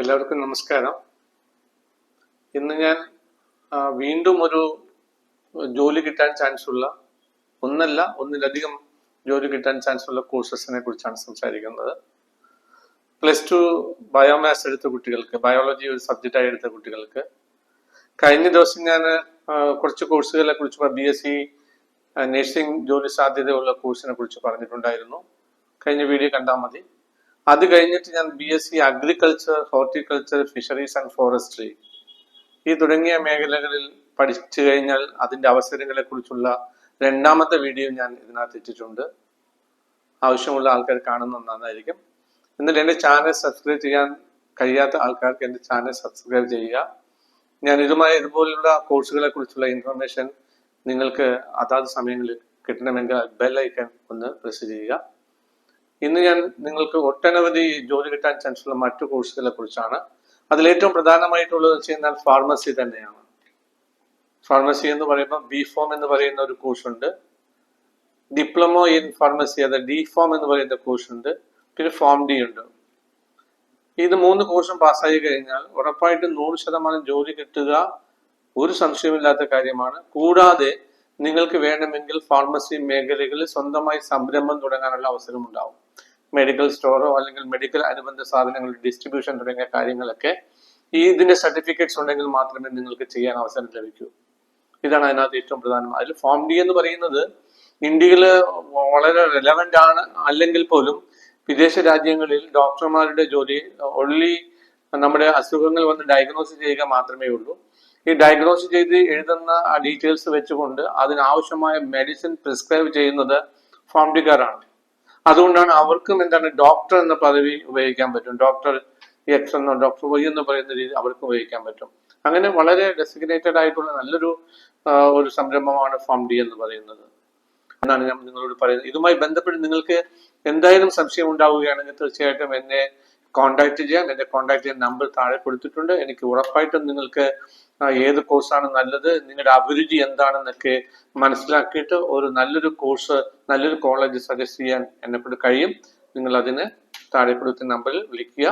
എല്ലാവർക്കും നമസ്കാരം. ഇന്ന് ഞാൻ വീണ്ടും ഒരു ജോലി കിട്ടാൻ ചാൻസ് ഉള്ള ഒന്നല്ല ഒന്നിലധികം ജോലി കിട്ടാൻ ചാൻസ് ഉള്ള കോഴ്സസിനെ കുറിച്ചാണ് സംസാരിക്കുന്നത്. പ്ലസ് ടു ബയോമാത്സ് എടുത്ത കുട്ടികൾക്ക് ബയോളജി ഒരു സബ്ജക്റ്റായി എടുത്ത കുട്ടികൾക്ക്. കഴിഞ്ഞ ദിവസം ഞാൻ കുറച്ച് കോഴ്സുകളെ കുറിച്ച് ബി എസ് സി നഴ്സിംഗ് ജോലി സാധ്യതയുള്ള കോഴ്സിനെ കുറിച്ച് പറഞ്ഞിട്ടുണ്ടായിരുന്നു. കഴിഞ്ഞ വീഡിയോ കണ്ടാൽ മതി. അത് കഴിഞ്ഞിട്ട് ഞാൻ B S C agriculture horticulture fisheries and forestry ഈ തുടങ്ങിയ മേഖലകളിൽ പഠിച്ചു കഴിഞ്ഞാൽ അതിന്റെ അവസരങ്ങളെ കുറിച്ചുള്ള രണ്ടാമത്തെ വീഡിയോ ഞാൻ ഇതിനകത്ത് ഇട്ടിട്ടുണ്ട്. ആവശ്യമുള്ള ആൾക്കാർ കാണുന്ന നന്നായിരിക്കും എന്നിട്ട് എന്റെ ചാനൽ സബ്സ്ക്രൈബ് ചെയ്യാൻ കഴിയാത്ത ആൾക്കാർക്ക് എന്റെ ചാനൽ സബ്സ്ക്രൈബ് ചെയ്യുക. ഞാൻ ഇതുമായി ഇതുപോലുള്ള കോഴ്സുകളെ കുറിച്ചുള്ള ഇൻഫർമേഷൻ നിങ്ങൾക്ക് അതാത് സമയങ്ങളിൽ കിട്ടണമെങ്കിൽ ബെൽ ഐക്കൺ ഒന്ന് പ്രസ് ചെയ്യുക. ഇന്ന് ഞാൻ നിങ്ങൾക്ക് ഒട്ടനവധി ജോലി കിട്ടാൻ ചാൻസ് ഉള്ള മറ്റു കോഴ്സുകളെ കുറിച്ചാണ്. അതിൽ ഏറ്റവും പ്രധാനമായിട്ടുള്ളത് വെച്ച് കഴിഞ്ഞാൽ ഫാർമസി തന്നെയാണ്. ഫാർമസി എന്ന് പറയുമ്പോൾ ബി ഫോം എന്ന് പറയുന്ന ഒരു കോഴ്സ് ഉണ്ട്. ഡിപ്ലോമോ ഇൻ ഫാർമസി അത് ഡി ഫോം എന്ന് പറയുന്ന കോഴ്സ് ഉണ്ട്. പിന്നെ ഫോം ഡി ഉണ്ട്. ഇത് മൂന്ന് കോഴ്സും പാസ്സായി കഴിഞ്ഞാൽ ഉറപ്പായിട്ടും നൂറ് ശതമാനം ജോലി കിട്ടുക ഒരു സംശയമില്ലാത്ത കാര്യമാണ്. കൂടാതെ നിങ്ങൾക്ക് വേണമെങ്കിൽ ഫാർമസി മേഖലകളിൽ സ്വന്തമായി സംരംഭം തുടങ്ങാനുള്ള അവസരം ഉണ്ടാവും മെഡിക്കൽ സ്റ്റോറോ അല്ലെങ്കിൽ മെഡിക്കൽ അനുബന്ധ സാധനങ്ങളുടെ ഡിസ്ട്രിബ്യൂഷൻ തുടങ്ങിയ കാര്യങ്ങളൊക്കെ ഈ ഇതിന്റെ സർട്ടിഫിക്കറ്റ്സ് ഉണ്ടെങ്കിൽ മാത്രമേ നിങ്ങൾക്ക് ചെയ്യാൻ അവസരം ലഭിക്കൂ. ഇതാണ് അതിനകത്ത് ഏറ്റവും പ്രധാനം. അതിൽ ഫോം ഡി എന്ന് പറയുന്നത് ഇന്ത്യയിൽ വളരെ റെലവെന്റ് ആണ്. അല്ലെങ്കിൽ പോലും വിദേശ രാജ്യങ്ങളിൽ ഡോക്ടർമാരുടെ ജോലി ഓൺലി നമ്മുടെ അസുഖങ്ങൾ വന്ന് ഡയഗ്നോസ് ചെയ്യുക മാത്രമേ ഉള്ളൂ. ഈ ഡയഗ്നോസ് ചെയ്ത് എഴുതുന്ന ആ ഡീറ്റെയിൽസ് വെച്ചുകൊണ്ട് അതിനാവശ്യമായ മെഡിസിൻ പ്രിസ്ക്രൈബ് ചെയ്യുന്നത് ഫോം ഡിക്കാരാണ് അതുകൊണ്ടാണ് അവർക്കും എന്താണ് ഡോക്ടർ എന്ന പദവി ഉപയോഗിക്കാൻ പറ്റും. ഡോക്ടർ എക്സ് എന്നോ ഡോക്ടർ വൈ എന്ന് പറയുന്ന രീതി അവർക്ക് ഉപയോഗിക്കാൻ പറ്റും. അങ്ങനെ വളരെ ഡെസിഗ്നേറ്റഡ് ആയിട്ടുള്ള നല്ലൊരു ഒരു സംരംഭമാണ് ഫോം ഡി എന്ന് പറയുന്നത്. എന്നാണ് ഞാൻ നിങ്ങളോട് പറയുന്നത്. ഇതുമായി ബന്ധപ്പെട്ട് നിങ്ങൾക്ക് എന്തായാലും സംശയം ഉണ്ടാവുകയാണെങ്കിൽ തീർച്ചയായിട്ടും എന്നെ കോൺടാക്ട് ചെയ്യാം. എന്റെ കോൺടാക്ട് ചെയ്യാൻ നമ്പർ താഴെ കൊടുത്തിട്ടുണ്ട്. എനിക്ക് ഉറപ്പായിട്ടും നിങ്ങൾക്ക് ഏത് കോഴ്സാണ് നല്ലത് നിങ്ങളുടെ അഭിരുചി എന്താണെന്നൊക്കെ മനസ്സിലാക്കിയിട്ട് ഒരു നല്ലൊരു കോഴ്സ് നല്ലൊരു കോളേജ് സജസ്റ്റ് ചെയ്യാൻ എന്നെ കൊണ്ട് കഴിയും. നിങ്ങൾ അതിന് താഴെ കൊടുത്ത നമ്പറിൽ വിളിക്കുക.